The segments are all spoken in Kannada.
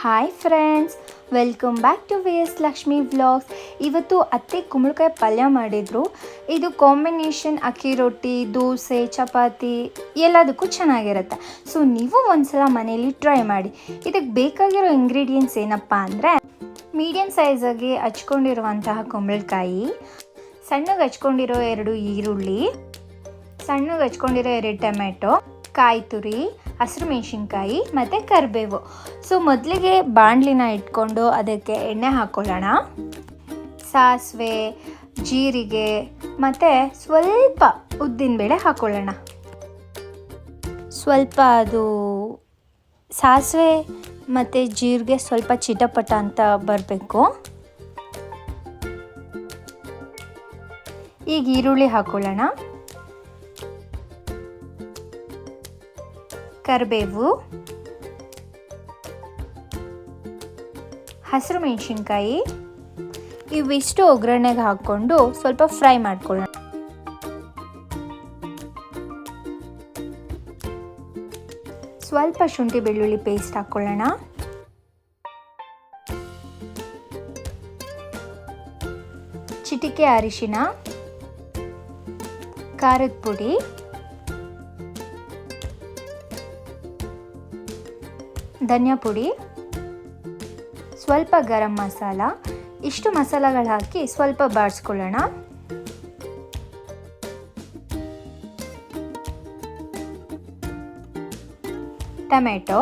Hi friends welcome back to V S Lakshmi vlogs ಇವತ್ತು ಅತ್ತೆ ಕುಂಬಳಕಾಯಿ ಪಲ್ಯ ಮಾಡಿದರು. ಇದು ಕಾಂಬಿನೇಷನ್ ಅಕ್ಕಿ ರೊಟ್ಟಿ, ದೋಸೆ, ಚಪಾತಿ ಎಲ್ಲದಕ್ಕೂ ಚೆನ್ನಾಗಿರುತ್ತೆ. ಸೊ ನೀವು ಒಂದ್ಸಲ ಮನೇಲಿ ಟ್ರೈ ಮಾಡಿ. ಇದಕ್ಕೆ ಬೇಕಾಗಿರೋ ಇಂಗ್ರೀಡಿಯೆಂಟ್ಸ್ ಏನಪ್ಪ ಅಂದರೆ ಮೀಡಿಯಮ್ ಸೈಜಾಗಿ ಹಚ್ಕೊಂಡಿರುವಂತಹ ಕುಂಬಳಕಾಯಿ, ಸಣ್ಣಗೆ ಹಚ್ಕೊಂಡಿರೋ ಎರಡು ಈರುಳ್ಳಿ, ಸಣ್ಣಗೆ ಹಚ್ಕೊಂಡಿರೋ ಎರಡು ಟೊಮೆಟೊ ಕಾಯಿ ತುರಿ ಹಸಿರು ಮೆಣಸಿನ್ಕಾಯಿ ಮತ್ತು ಕರಿಬೇವು. ಸೊ ಮೊದಲಿಗೆ ಬಾಣಲಿನ ಇಟ್ಕೊಂಡು ಅದಕ್ಕೆ ಎಣ್ಣೆ ಹಾಕ್ಕೊಳ್ಳೋಣ ಸಾಸಿವೆ, ಜೀರಿಗೆ ಮತ್ತು ಸ್ವಲ್ಪ ಉದ್ದಿನಬೇಳೆ ಹಾಕ್ಕೊಳ್ಳೋಣ ಸ್ವಲ್ಪ ಅದು ಸಾಸಿವೆ ಮತ್ತು ಜೀರಿಗೆ ಸ್ವಲ್ಪ ಚಿಟಪಟ ಅಂತ ಬರಬೇಕು. ಈಗ ಈರುಳ್ಳಿ ಹಾಕ್ಕೊಳ್ಳೋಣ ಕರಿಬೇವು ಹಸಿರು ಮೆಣಸಿನ್ಕಾಯಿ ಇವಿಷ್ಟು ಒಗ್ಗರಣೆಗೆ ಹಾಕ್ಕೊಂಡು ಸ್ವಲ್ಪ ಫ್ರೈ ಮಾಡ್ಕೊಳ್ಳೋಣ. ಸ್ವಲ್ಪ ಶುಂಠಿ ಬೆಳ್ಳುಳ್ಳಿ ಪೇಸ್ಟ್ ಹಾಕ್ಕೊಳ್ಳೋಣ. ಚಿಟಿಕೆ ಅರಿಶಿನ, ಖಾರದ ಪುಡಿ. ಧನಿಯಾ ಪುಡಿ ಸ್ವಲ್ಪ ಗರಂ ಮಸಾಲ ಇಷ್ಟು ಮಸಾಲಗಳು ಹಾಕಿ ಸ್ವಲ್ಪ ಬಾಡಿಸ್ಕೊಳ್ಳೋಣ ಟೊಮೆಟೊ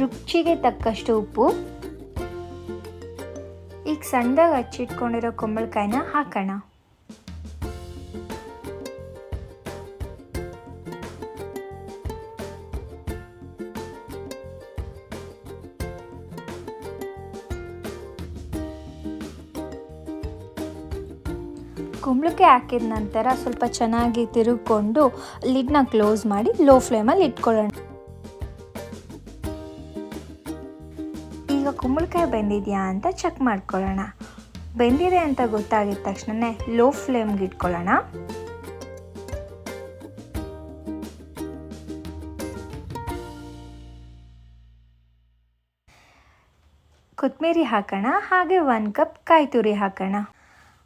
ರುಚಿಗೆ ತಕ್ಕಷ್ಟು ಉಪ್ಪು. ಈಗ ಸಣ್ಣದಾಗಿ ಹಚ್ಚಿಟ್ಕೊಂಡಿರೋ ಕುಂಬಳಕಾಯಿನ ಹಾಕೋಣ. ಕುಂಬಳಕಾಯಿ ಹಾಕಿದ ನಂತರ ಸ್ವಲ್ಪ ಚೆನ್ನಾಗಿ ತಿರುಗಿಕೊಂಡು, ಲಿಡ್ನ ಕ್ಲೋಸ್ ಮಾಡಿ, ಲೋ ಫ್ಲೇಮಲ್ಲಿ ಇಟ್ಕೊಳ್ಳೋಣ. ಈಗ ಕುಂಬಳಕಾಯಿ ಬೆಂದಿದೆಯಾ ಅಂತ ಚೆಕ್ ಮಾಡ್ಕೊಳ್ಳೋಣ. ಬೆಂದಿದೆ ಅಂತ ಗೊತ್ತಾಗಿದ ತಕ್ಷಣನೇ ಲೋ ಫ್ಲೇಮ್ಗೆ ಇಟ್ಕೊಳ್ಳೋಣ. ಕೊತ್ತಂಬರಿ ಹಾಕೋಣ, ಹಾಗೆ ಒಂದು ಕಪ್ ಕಾಯಿ ತುರಿ ಹಾಕೋಣ.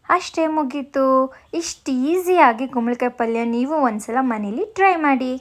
ಅಷ್ಟೇ ಮುಗೀತು. ಇಷ್ಟು ಈಸಿಯಾಗಿ ಕುಂಬಳಕಾಯಿ ಪಲ್ಯ ನೀವು ಒಂದ್ಸಲ ಮನೇಲಿ ಟ್ರೈ ಮಾಡಿ.